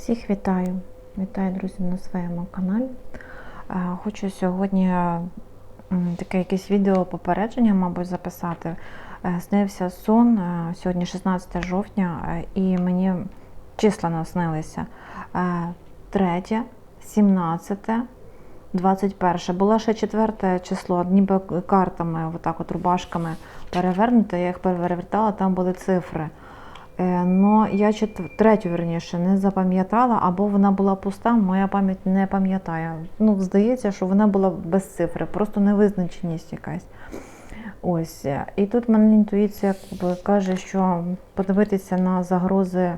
Всіх вітаю! Вітаю, друзі, на своєму каналі. Е, Хочу сьогодні таке якесь відео попередження, мабуть, записати. Е, Снився сон е, сьогодні 16 жовтня, е, і мені числа наснилися. Е, 3, 17, 21. Було ще четверте число, ніби картами, отак от рубашками перевернуте. Я їх перевертала, там були цифри. Е, Ну, я третю, верніше, не запам'ятала, або вона була пуста, моя пам'ять не пам'ятає. Ну, здається, що вона була без цифри, просто невизначеність якась. Ось. е, І тут мене інтуїція каже, що подивитися на загрози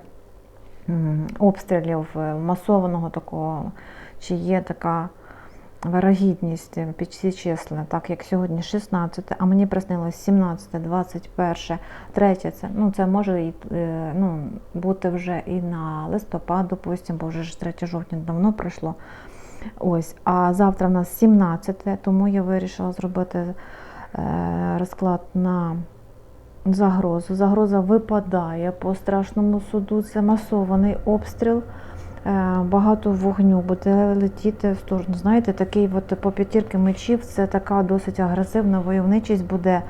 обстрілів е, масованого такого, чи є така вирогідність е, під ці числа, так як сьогодні 16, а мені приснилось 17, 21, 3, це, ну, це може і, е, ну, бути вже і на листопад, допустимо, бо вже ж 3 жовтня давно пройшло. Ось, а завтра в нас 17, тому я вирішила зробити е, розклад на загрозу. Загроза випадає по страшному суду. Це масований обстріл. Е, Багато вогню буде летіти в сторону. Знаєте, такий от по п'ятірки мечів це така досить агресивна войовничість буде.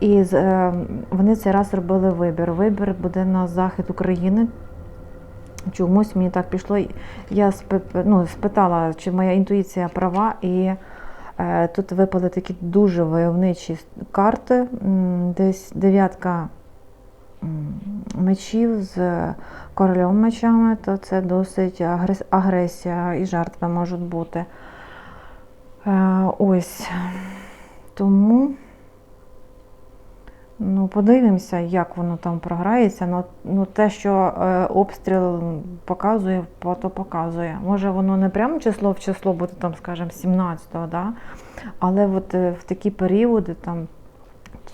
І е, вони цей раз робили вибір. Вибір буде на захід України. Чомусь мені так пішло. Я ну, спитала, чи моя інтуїція права, і е, тут випали такі дуже войовничі карти. Десь дев'ятка мечів з королем мечами, то це досить агрес- агресія і жертви можуть бути. Е, ось. Тому. Ну, подивимося, як воно там програється. Ну, ну те, що е, обстріл показує, то показує. Може, воно не прямо число в число буде, там, скажімо, 17-го, да? але от е, в такі періоди, там,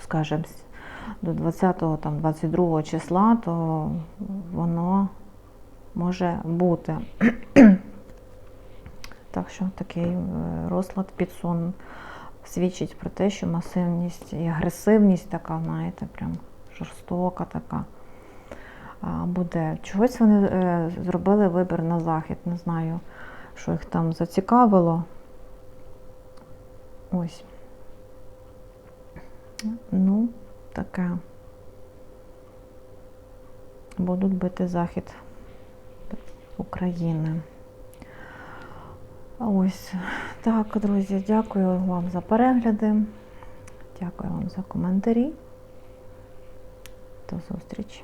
скажімо, до 20-го, там, 22 числа, то воно може бути. Так що такий е, розклад під сон свідчить про те, що масивність і агресивність така, знаєте, прям жорстока така буде. Чогось вони е, зробили вибір на захід. Не знаю, що їх там зацікавило. Ось. Ну, таке. Будуть бити захід України. Ось так, друзі, дякую вам за перегляди. Дякую вам за коментарі. До зустрічі.